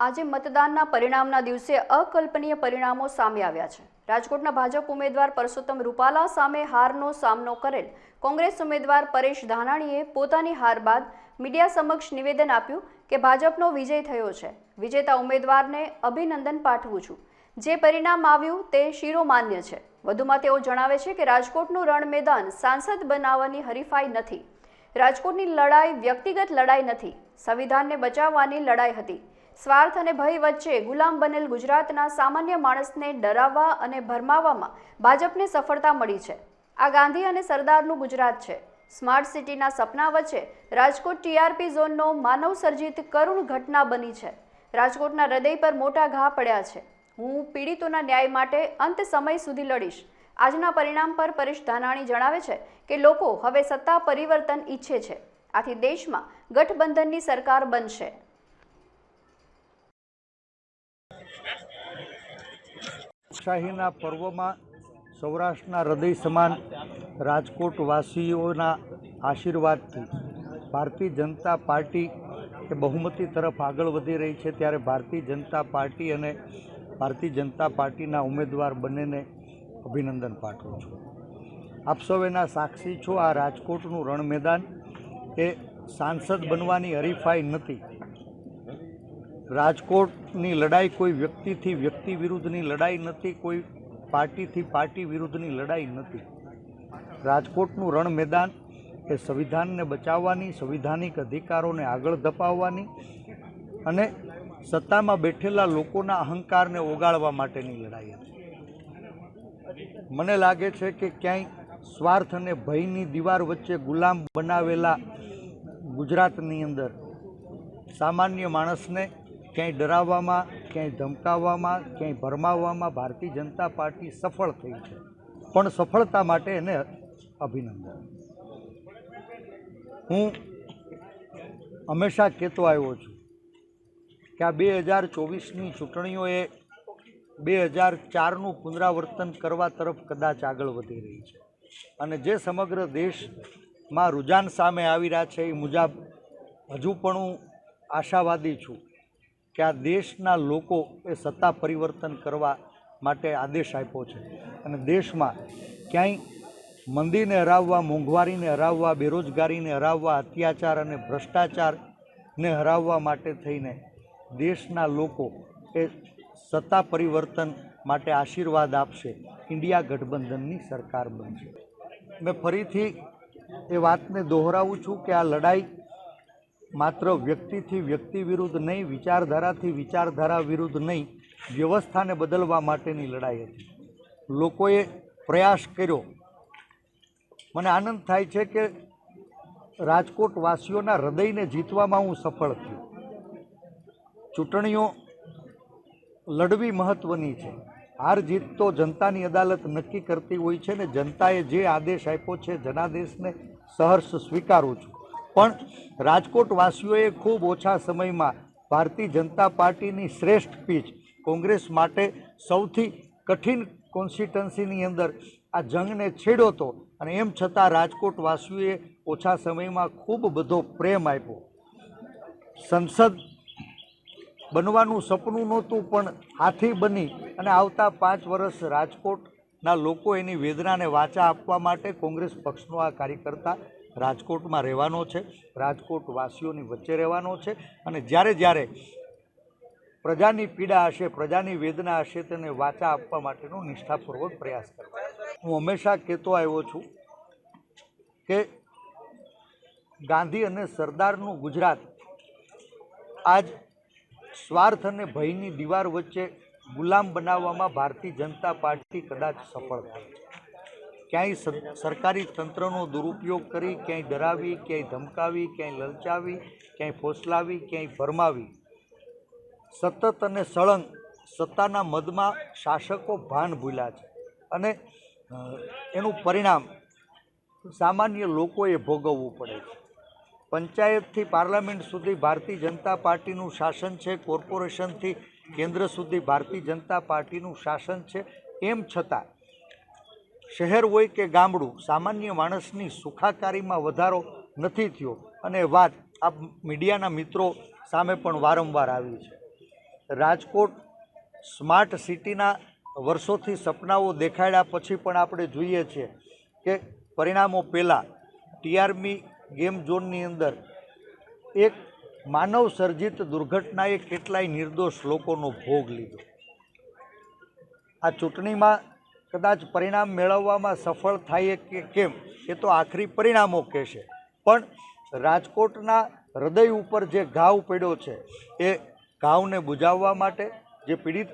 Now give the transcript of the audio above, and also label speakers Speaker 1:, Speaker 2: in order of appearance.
Speaker 1: આજે મતદાનના પરિણામના દિવસે અકલ્પનીય પરિણામો સામે આવ્યા છે. રાજકોટના ભાજપ ઉમેદવાર પરસોત્તમ રૂપાલા સામે હારનો સામનો કરેલ. કોંગ્રેસ ઉમેદવાર પરેશ ધાનાણીએ પોતાની હાર બાદ મીડિયા સમક્ષ નિવેદન આપ્યું કે ભાજપનો વિજય થયો છે. વિજેતા ઉમેદવારને અભિનંદન પાઠવું છું. જે પરિણામ આવ્યું તે શિરોમાન્ય છે. વધુમાં તેઓ જણાવે છે કે રાજકોટનું રણ મેદાન સાંસદ બનાવવાની હરીફાઈ નથી. રાજકોટની લડાઈ વ્યક્તિગત લડાઈ નથી. સંવિધાનને બચાવવાની લડાઈ હતી. સ્વાર્થ અને ભય વચ્ચે ગુલામ બનેલ ગુજરાતના સામાન્ય માણસને ડરાવવા અને ભરમાવવામાં ભાજપને સફળતા મળી છે. આ ગાંધી અને સરદારનું ગુજરાત છે. સ્માર્ટ સિટીના સપના વચ્ચે રાજકોટ ટીઆરપી ઝોનનો માનવ સર્જિત કરુણ ઘટના બની છે. રાજકોટના હૃદય પર મોટા ઘા પડ્યા છે. હું પીડિતોના ન્યાય માટે અંત સમય સુધી લડીશ. આજના પરિણામ પર પરેશ ધાનાણી જણાવે છે કે લોકો હવે સત્તા પરિવર્તન ઈચ્છે છે. આથી દેશમાં ગઠબંધનની સરકાર બનશે.
Speaker 2: શાહીના પર્વમાં સૌરાષ્ટ્રના હૃદય સમાન રાજકોટવાસીઓના આશીર્વાદથી ભારતીય જનતા પાર્ટી એ બહુમતી તરફ આગળ વધી રહી છે ત્યારે ભારતીય જનતા પાર્ટી અને ભારતીય જનતા પાર્ટીના ઉમેદવાર બંનેને અભિનંદન પાઠવું છું. આપ સૌ એના સાક્ષી છો આ રાજકોટનું રણ મેદાન એ સાંસદ બનવાની હરીફાઈ નથી. રાજકોટની લડાઈ કોઈ વ્યક્તિથી વ્યક્તિ વિરુદ્ધની લડાઈ નથી, કોઈ પાર્ટીથી પાર્ટી વિરુદ્ધની લડાઈ નથી. રાજકોટનું રણ મેદાન એ સંવિધાનને બચાવવાની, સંવિધાનિક અધિકારોને આગળ ધપાવવાની અને સત્તામાં બેઠેલા લોકોના અહંકારને ઓગાળવા માટેની લડાઈ હતી. મને લાગે છે કે ક્યાંય સ્વાર્થ અને ભયની દીવાર વચ્ચે ગુલામ બનાવેલા ગુજરાતની અંદર સામાન્ય માણસને ક્યાંય ડરાવવામાં, ક્યાંય ધમકાવવામાં, ક્યાંય ભરમાવવામાં ભારતીય જનતા પાર્ટી સફળ થઈ છે. પણ સફળતા માટે એને અભિનંદન. હું હંમેશા કહેતો આવ્યો છું કે આ બે હજાર ચોવીસની ચૂંટણીઓએ બે હજાર ચારનું પુનરાવર્તન કરવા તરફ કદાચ આગળ વધી રહી છે. અને જે સમગ્ર દેશમાં રુઝાન સામે આવી રહ્યા છે એ મુજબ હજુ પણ હું આશાવાદી છું કે આ દેશના લોકો એ સત્તા પરિવર્તન કરવા માટે આદેશ આપ્યો છે. અને દેશમાં ક્યાંય મંદીને હરાવવા, મોંઘવારીને હરાવવા, બેરોજગારીને હરાવવા, અત્યાચાર અને ભ્રષ્ટાચારને હરાવવા માટે થઈને દેશના લોકો એ સત્તા પરિવર્તન માટે આશીર્વાદ આપશે. ઇન્ડિયા ગઠબંધનની સરકાર બનશે. મેં ફરીથી એ વાતને દોહરાવું છું કે આ લડાઈ માત્ર વ્યક્તિથી વ્યક્તિ વિરુદ્ધ નહીં, વિચારધારાથી વિચારધારા વિરુદ્ધ નહીં, વ્યવસ્થાને બદલવા માટેની લડાઈ હતી. લોકોએ પ્રયાસ કર્યો. મને આનંદ થાય છે કે રાજકોટવાસીઓના હૃદયને જીતવામાં હું સફળ થયો ચૂંટણીઓ લડવી મહત્ત્વની છે. હાર જીત તો જનતાની અદાલત નક્કી કરતી હોય છે ને જનતાએ જે આદેશ આપ્યો છે, જનાદેશને સહર્ષ સ્વીકારું છું. પણ રાજકોટવાસીઓએ ખૂબ ઓછા સમયમાં ભારતીય જનતા પાર્ટીની શ્રેષ્ઠ પીચ કોંગ્રેસ માટે સૌથી કઠિન કોન્સ્ટિટન્સીની અંદર આ જંગને છેડ્યો હતો. અને એમ છતાં રાજકોટવાસીઓએ ઓછા સમયમાં ખૂબ બધો પ્રેમ આપ્યો. સંસદ બનવાનું સપનું નહોતું, પણ હાથી બની અને આવતા પાંચ વર્ષ રાજકોટના લોકો એની વેદનાને વાચા આપવા માટે કોંગ્રેસ પક્ષનો આ કાર્યકર્તા રાજકોટમાં રહેવાનો છે, રાજકોટવાસીઓની વચ્ચે રહેવાનો છે અને જ્યારે જ્યારે પ્રજાની પીડા હશે, પ્રજાની વેદના હશે, તેને વાચા આપવા માટેનો નિષ્ઠાપૂર્વક પ્રયાસ કરવા હું હંમેશા કહેતો આવ્યો છું કે ગાંધી અને સરદારનું ગુજરાત આજ સ્વાર્થ અને ભયની દીવાર વચ્ચે ગુલામ બનાવવામાં ભારતીય જનતા પાર્ટી કદાચ સફળ થઈ ક્યાંય સરકારી તંત્રનો દુરુપયોગ કરી, ક્યાંય ડરાવી, ક્યાંય ધમકાવી, ક્યાંય લલચાવી, ક્યાંય ફોસલાવી, ક્યાંય ભરમાવી સતત અને સળંગ સત્તાના મદમાં શાસકો ભાન ભૂલ્યા છે. અને એનું પરિણામ સામાન્ય લોકોએ ભોગવવું પડે છે. પંચાયતથી પાર્લામેન્ટ સુધી ભારતીય જનતા પાર્ટીનું શાસન છે, કોર્પોરેશનથી કેન્દ્ર સુધી ભારતીય જનતા પાર્ટીનું શાસન છે, એમ છતાં શહેર હોય કે ગામડું, સામાન્ય માણસની સુખાકારીમાં વધારો નથી થયો. અને વાત આ મીડિયાના મિત્રો સામે પણ વારંવાર આવી છે. રાજકોટ સ્માર્ટ સિટીના વર્ષોથી સપનાઓ દેખાડ્યા પછી પણ આપણે જોઈએ છીએ કે પરિણામો પહેલાં ટીઆરમી ગેમ ઝોનની અંદર એક માનવ સર્જિત દુર્ઘટનાએ કેટલાય નિર્દોષ લોકોનો ભોગ લીધો. આ ચૂંટણીમાં કદાચ પરિણામ મેળવવામાં સફળ થાય કે કેમ, એ તો આખરી પરિણામો કહેશે. પણ રાજકોટના હૃદય ઉપર જે ઘાવ પડ્યો છે, એ ઘાવને બુજાવવા માટે જે પીડિત